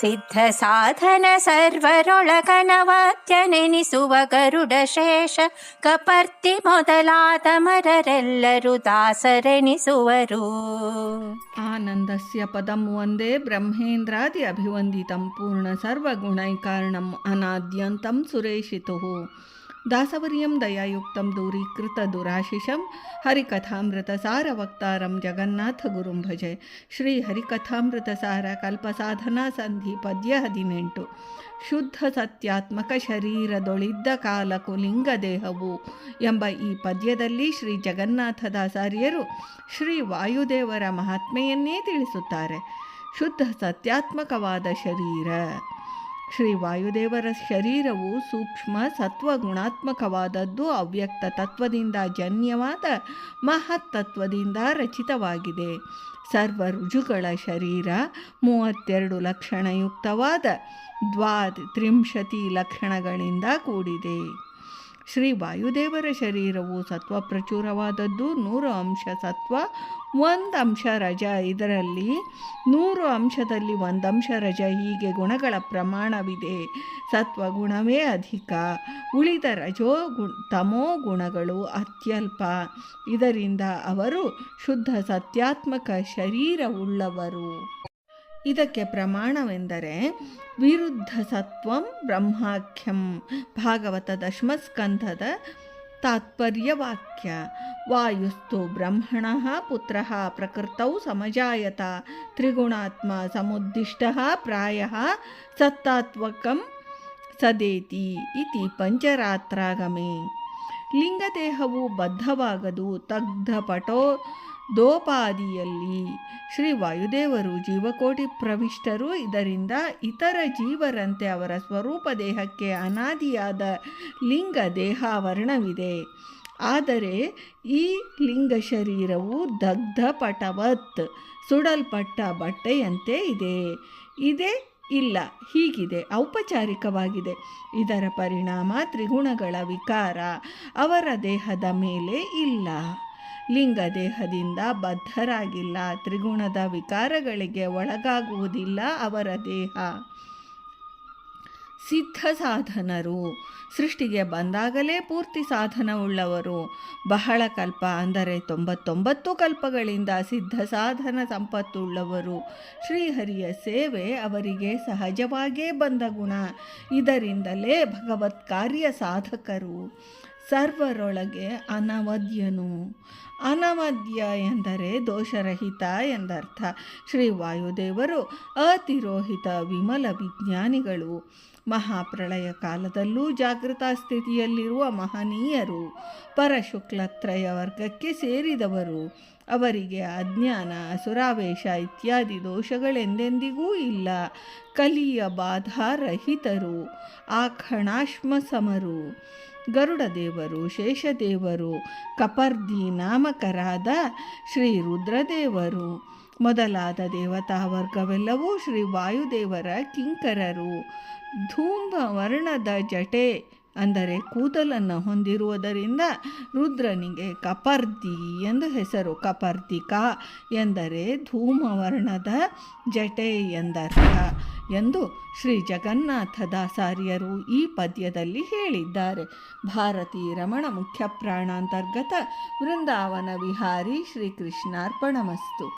ಸಿದ್ಧ ಸಾಧನ ಸರ್ವರೊಳಗನವಾದ್ಯ ಗರುಡ ಶೇಷ, ಕಪರ್ತಿ ಮೊದಲಾದ ಮರರೆಲ್ಲರೂ ದಾಸರೆನಿಸುವರು. ಆನಂದಸ್ಯ ಪದಂ ಒಂದೇ ಬ್ರಹ್ಮೇಂದ್ರಾದಿ ಅಭಿವಂದಿತಂ ಪೂರ್ಣ ಸರ್ವಗುಣೈಕಾರಣಂ ಅನಾದ್ಯಂತಂ ಸುರೇಶಿತುಃ. ದಾಸವರ್ಯಂ ದಯಾಯುಕ್ತಂ ದೂರೀಕೃತ ದುರಾಶಿಷಂ ಹರಿಕಥಾಮೃತ ಸಾರ ವಕ್ತಾರಂ ಜಗನ್ನಾಥ ಗುರುಂ ಭಜೆ. ಶ್ರೀ ಹರಿಕಥಾಮೃತ ಸಾರ ಕಲ್ಪಸಾಧನಾ ಸಂಧಿ ಪದ್ಯ ಹದಿನೆಂಟು. ಶುದ್ಧ ಸತ್ಯಾತ್ಮಕ ಶರೀರದೊಳಿದ್ದ ಕಾಲ ಕುಲಿಂಗ ದೇಹವು ಎಂಬ ಈ ಪದ್ಯದಲ್ಲಿ ಶ್ರೀ ಜಗನ್ನಾಥದಾಸಾರ್ಯರು ಶ್ರೀ ವಾಯುದೇವರ ಮಹಾತ್ಮೆಯನ್ನೇ ತಿಳಿಸುತ್ತಾರೆ. ಶುದ್ಧ ಸತ್ಯಾತ್ಮಕವಾದ ಶರೀರ. ಶ್ರೀ ವಾಯುದೇವರ ಶರೀರವು ಸೂಕ್ಷ್ಮ, ಸತ್ವ, ಗುಣಾತ್ಮಕವಾದದ್ದು ಅವ್ಯಕ್ತ ತತ್ವದಿಂದ ಜನ್ಯವಾದ ಮಹತ್ತತ್ವದಿಂದ ರಚಿತವಾಗಿದೆ. ಸರ್ವ ರುಜುಗಳ ಶರೀರ, ಮೂವತ್ತೆರಡು ಲಕ್ಷಣಯುಕ್ತವಾದ ದ್ವಾ ತ್ರಿಂಶತಿ ಲಕ್ಷಣಗಳಿಂದ ಕೂಡಿದೆ. ಶ್ರೀ ವಾಯುದೇವರ ಶರೀರವು ಸತ್ವ ಪ್ರಚುರವಾದದ್ದು. ನೂರು ಅಂಶ ಸತ್ವ, ಒಂದು ಅಂಶ ರಜ. ಇದರಲ್ಲಿ ನೂರು ಅಂಶದಲ್ಲಿ ಒಂದು ಅಂಶ ರಜ ಹೀಗೆ ಗುಣಗಳ ಪ್ರಮಾಣವಿದೆ. ಸತ್ವ ಗುಣವೇ ಅಧಿಕ. ಉಳಿದ ರಜೋ ಗು, ತಮೋ ಗುಣಗಳು ಅತ್ಯಲ್ಪ. ಇದರಿಂದ ಅವರು ಶುದ್ಧ ಸತ್ಯಾತ್ಮಕ ಶರೀರವುಳ್ಳವರು. ಇದಕ್ಕೆ ಪ್ರಮಾಣವೆಂದರೆ ವಿರುದ್ಧ ಸತ್ವಂ ಬ್ರಹ್ಮಾಖ್ಯಂ ಭಾಗವತ ದಶಮಸ್ಕಂಧದ ತಾತ್ಪರ್ಯವಾಕ್ಯ. ವಾಯುಸ್ತು ಬ್ರಹ್ಮಣ ಪುತ್ರ ಪ್ರಕೃತೌ ಸಮಜಾಯತ ತ್ರಿಗುಣಾತ್ಮ ಸಮುದ್ದಿಷ್ಟ ಪ್ರಾಯ ಸತ್ತಾತ್ವಕಂ ಸದೇತಿ ಇತಿ ಪಂಚರಾತ್ರಾಗಮೆ. ಲಿಂಗದೇಹವು ಬದ್ಧವಾಗದು ತಗ್ಧ ಪಟೋ ದೋಪಾದಿಯಲ್ಲಿ ಶ್ರೀ ವಾಯುದೇವರು ಜೀವಕೋಟಿ ಪ್ರವಿಷ್ಟರು. ಇದರಿಂದ ಇತರ ಜೀವರಂತೆ ಅವರ ಸ್ವರೂಪ ದೇಹಕ್ಕೆ ಅನಾದಿಯಾದ ಲಿಂಗ ದೇಹಾವರಣವಿದೆ. ಆದರೆ ಈ ಲಿಂಗ ಶರೀರವು ದಗ್ಧ ಪಟವತ್, ಸುಡಲ್ಪಟ್ಟ ಬಟ್ಟೆಯಂತೆ ಇದೆ. ಇದೇ ಇಲ್ಲ, ಹೀಗಿದೆ, ಔಪಚಾರಿಕವಾಗಿದೆ. ಇದರ ಪರಿಣಾಮ ತ್ರಿಗುಣಗಳ ವಿಕಾರ ಅವರ ದೇಹದ ಮೇಲೆ ಇಲ್ಲ. ಲಿಂಗ ದೇಹದಿಂದ ಬದ್ಧರಾಗಿಲ್ಲ. ತ್ರಿಗುಣದ ವಿಕಾರಗಳಿಗೆ ಒಳಗಾಗುವುದಿಲ್ಲ ಅವರ ದೇಹ. ಸಿದ್ಧ ಸಾಧನರು ಸೃಷ್ಟಿಗೆ ಬಂದಾಗಲೇ ಪೂರ್ತಿ ಸಾಧನವುಳ್ಳವರು. ಬಹಳ ಕಲ್ಪ ಅಂದರೆ ತೊಂಬತ್ತೊಂಬತ್ತು ಕಲ್ಪಗಳಿಂದ ಸಿದ್ಧ ಸಾಧನ ಸಂಪತ್ತುಳ್ಳವರು. ಶ್ರೀಹರಿಯ ಸೇವೆ ಅವರಿಗೆ ಸಹಜವಾಗೇ ಬಂದ ಗುಣ. ಇದರಿಂದಲೇ ಭಗವತ್ ಕಾರ್ಯ ಸಾಧಕರು. ಸರ್ವರೊಳಗೆ ಅನವದ್ಯನು. ಅನವದ್ಯ ಎಂದರೆ ದೋಷರಹಿತ ಎಂದರ್ಥ. ಶ್ರೀ ವಾಯುದೇವರು ಅತಿರೋಹಿತ ವಿಮಲ ವಿಜ್ಞಾನಿಗಳು. ಮಹಾಪ್ರಳಯ ಕಾಲದಲ್ಲೂ ಜಾಗೃತ ಸ್ಥಿತಿಯಲ್ಲಿರುವ ಮಹನೀಯರು ಪರಶುಕ್ಲತ್ರಯ ವರ್ಗಕ್ಕೆ ಸೇರಿದವರು. ಅವರಿಗೆ ಅಜ್ಞಾನ, ಅಸುರಾವೇಶ ಇತ್ಯಾದಿ ದೋಷಗಳೆಂದೆಂದಿಗೂ ಇಲ್ಲ. ಕಲಿಯ ಬಾಧಾರಹಿತರು ಆ ಖಣಾಶ್ಮ ಸಮರು ಗರುಡದೇವರು, ಶೇಷದೇವರು, ಕಪರ್ದಿ ನಾಮಕರಾದ ಶ್ರೀ ರುದ್ರದೇವರು ಮೊದಲಾದ ದೇವತಾ ವರ್ಗವೆಲ್ಲವೂ ಶ್ರೀ ವಾಯುದೇವರ ಕಿಂಕರರು. ಧೂಮ ವರ್ಣದ ಜಟೆ ಅಂದರೆ ಕೂದಲನ್ನು ಹೊಂದಿರುವುದರಿಂದ ರುದ್ರನಿಗೆ ಕಪರ್ದಿ ಎಂದು ಹೆಸರು. ಕಪರ್ದಿಕ ಎಂದರೆ ಧೂಮವರ್ಣದ ಜಟೆ ಎಂದರ್ಥ ಎಂದು ಶ್ರೀ ಜಗನ್ನಾಥ ದಾಸಾರಿಯರು ಈ ಪದ್ಯದಲ್ಲಿ ಹೇಳಿದ್ದಾರೆ. ಭಾರತೀ ರಮಣ ಮುಖ್ಯ ಪ್ರಾಣಾಂತರ್ಗತ ವೃಂದಾವನ ವಿಹಾರಿ ಶ್ರೀಕೃಷ್ಣಾರ್ಪಣಮಸ್ತು.